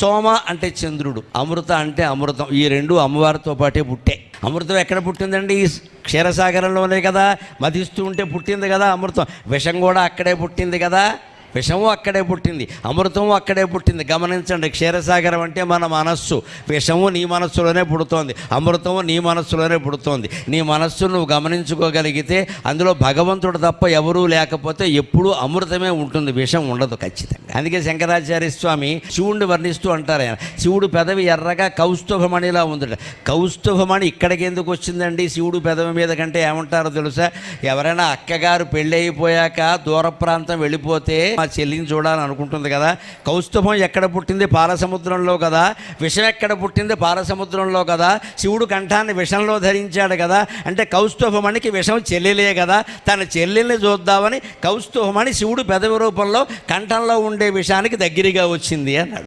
సోమ అంటే చంద్రుడు అమృత అంటే అమృతం. ఈ రెండు అమ్మవారితో పాటే పుట్టే. అమృతం ఎక్కడ పుట్టిందండి? ఈ క్షీరసాగరంలోనే కదా మధిస్తూ ఉంటే పుట్టింది కదా అమృతం. విషం కూడా అక్కడే పుట్టింది కదా? విషము అక్కడే పుట్టింది అమృతము అక్కడే పుట్టింది. గమనించండి క్షీరసాగరం అంటే మన మనస్సు. విషము నీ మనస్సులోనే పుడుతోంది అమృతము నీ మనస్సులోనే పుడుతోంది. నీ మనస్సు నువ్వు గమనించుకోగలిగితే అందులో భగవంతుడు తప్ప ఎవరూ లేకపోతే ఎప్పుడూ అమృతమే ఉంటుంది విషం ఉండదు ఖచ్చితంగా. అందుకే శంకరాచార్య స్వామి శివుణ్ణి వర్ణిస్తూ అంటారు ఆయన శివుడు పెదవి ఎర్రగా కౌస్తుభమణిలా ఉందట. కౌస్తుభమణి ఇక్కడికి ఎందుకు వచ్చిందండి? శివుడు పెదవి మీద కంటే ఏమంటారో తెలుసా? ఎవరైనా అక్కగారు పెళ్ళి అయిపోయాక దూర ప్రాంతం వెళ్ళిపోతే మా చెల్లిని చూడాలని అనుకుంటుంది కదా. కౌస్తుభం ఎక్కడ పుట్టింది? పాలసముద్రంలో కదా. విషం ఎక్కడ పుట్టింది? పాలసముద్రంలో కదా. శివుడు కంఠాన్ని విషంలో ధరించాడు కదా. అంటే కౌస్తుభమణికి విషం చెల్లెలే కదా. తన చెల్లెల్ని చూద్దామని కౌస్తుభమణి శివుడు పెదవి రూపంలో కంఠంలో ఉండే విషానికి దగ్గరగా వచ్చింది అన్నాడు.